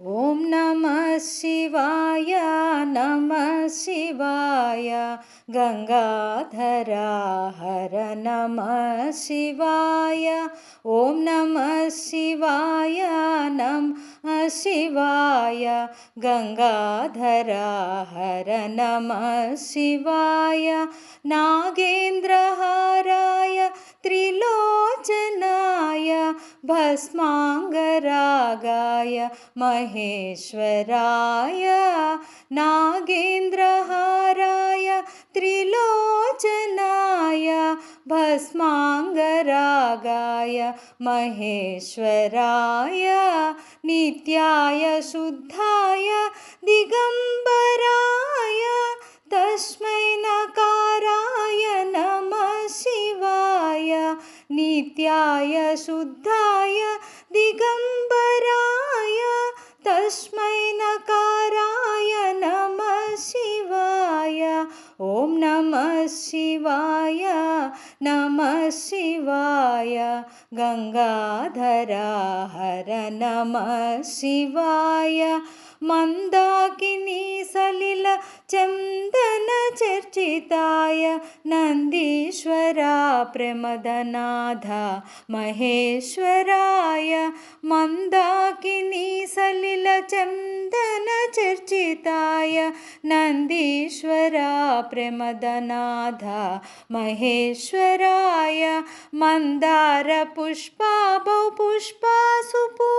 ॐ नमः शिवाय नमः शिवाय गङ्गाधरा हर नमः शिवाय। ॐ नमः शिवाय नमः शिवाय गङ्गाधरा हर नमः शिवाय। नागेन्द्रहाराय भस्माङ्गरागाय महेश्वराय नागेन्द्रहाराय त्रिलोचनाय भस्माङ्गरागाय महेश्वराय नित्याय शुद्धाय नित्याय शुद्धाय दिगम्बराय तस्मै नकाराय नमः शिवाय। ॐ नमः शिवाय नमः शिवाय। गङ्गाधरा हर नमः शिवाय मन्दाकिनी सलिल चन्दनचर्चिताय नन्दीश्वरा प्रमदनाथ महेश्वराय मन्दाकिनी सलिल चन्दनचर्चिताय नन्दीश्वरा प्रमदनाथ महेश्वराय मन्दारपुष्पा बहु पुष्पा सुपूजिताय